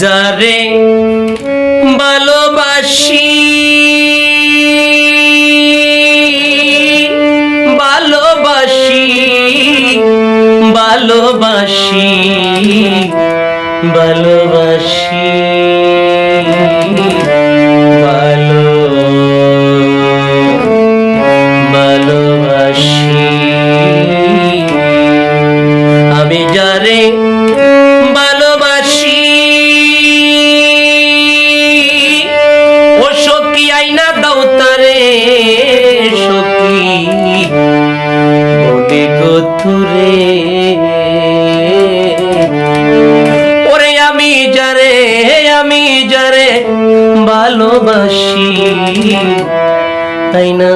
যারে ভালোবাসি। ভালোবাসি ভালোবাসি ভালোবাসি। আইনা দাও তারে সখী। বলে গথুরে ওরে আমি যারে আমি যারে ভালোবাসি। আইনা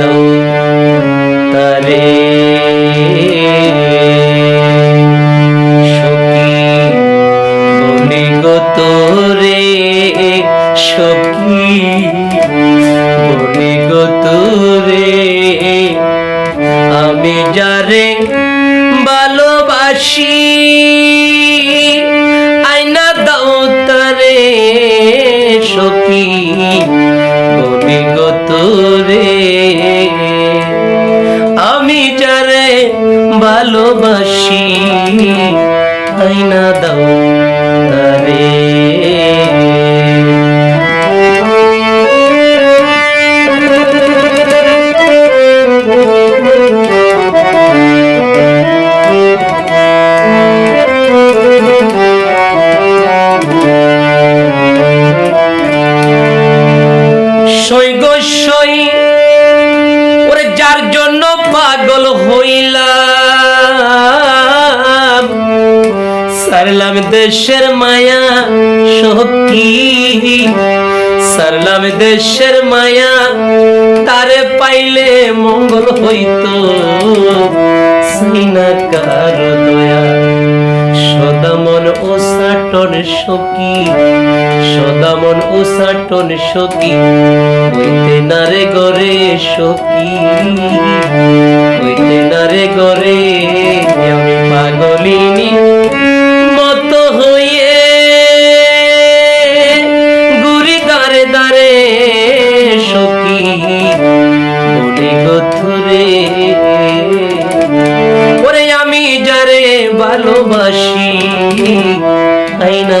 দাও তারে পাগল হইলাম। সারলাম দেশের মায়া সখী সারলাম দেশের মায়া, তারে পাইলে মঙ্গল হইতো। সিনা কার দয়া সদামন ও সাটন সখী। সদামন ও সাটন সখী, হইতে না রে গরে সখী। হইতে না রে গরে আমি পাগলিনী, মত হইয়ে গুরি দারে দারে সখী। বলি গথুরে ওরে আমি যারে ভালোবাসি, আইনা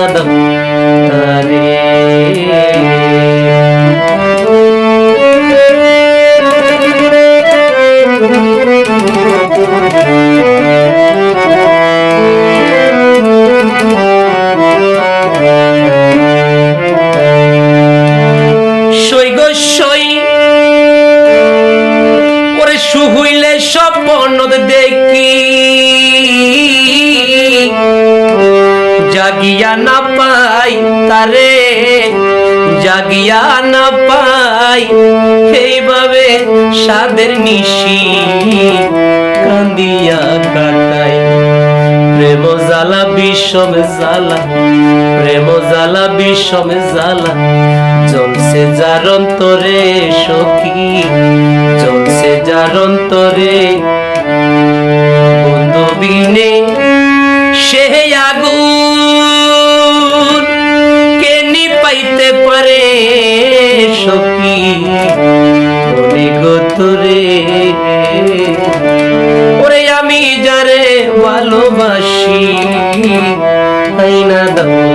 জাগিয়া না পাই তারে, জাগিয়া না পাই এইভাবে সাদের নিশি কান্দিয়া কাটাই। প্রেম জ্বালা, বিষম জ্বালা, প্রেম জ্বালা, বিষম জ্বালা জলসে যার সখী জলসে যার পারে সখী ওরে আমি যারে ভালোবাসি আইনা দাও?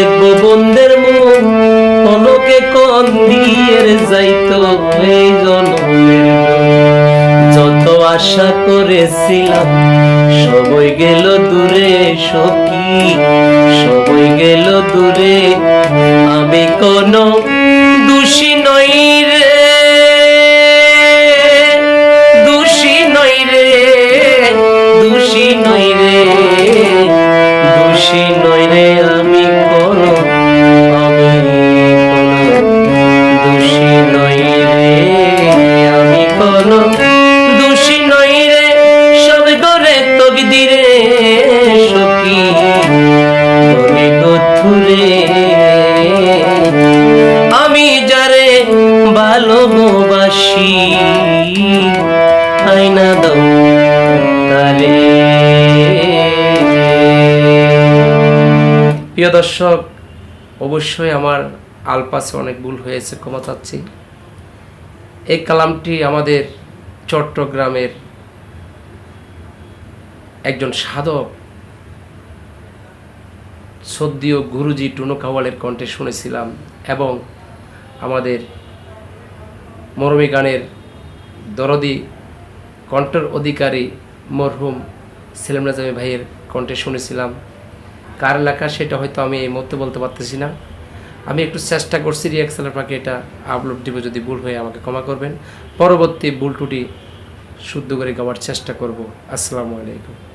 দেখব বন্ধের মুখ অনকে কন দিয়ে যাইত এই জন্মের যত আশা করেছিলাম, সবই গেল দূরে সখী, সবই গেল দূরে। আমি কোনো দোষী নই রে। প্রিয় দর্শক, অবশ্যই আমার আলপাসে অনেক ভুল হয়েছে, ক্ষমা চাচ্ছি। এই কালামটি আমাদের চট্টগ্রামের একজন সাধক সদ্যীয় গুরুজি টুনু কাওয়ালের কণ্ঠে শুনেছিলাম এবং আমাদের মরমী গানের দরদি কণ্ঠের অধিকারী মরহুম সেলিম রাজামি ভাইয়ের কণ্ঠে শুনেছিলাম। কার লেখা সেটা হয়তো আমি এই মুহূর্তে বলতে পারতেছি না। আমি একটু চেষ্টা করছি রিয়াকশন আপনাকে এটা আপলোড দিব যদি ভুল হয়ে আমাকে ক্ষমা করবেন। পরবর্তী ভুল টুটি শুদ্ধ করে গাওয়ার চেষ্টা করব। আসসালামু আলাইকুম।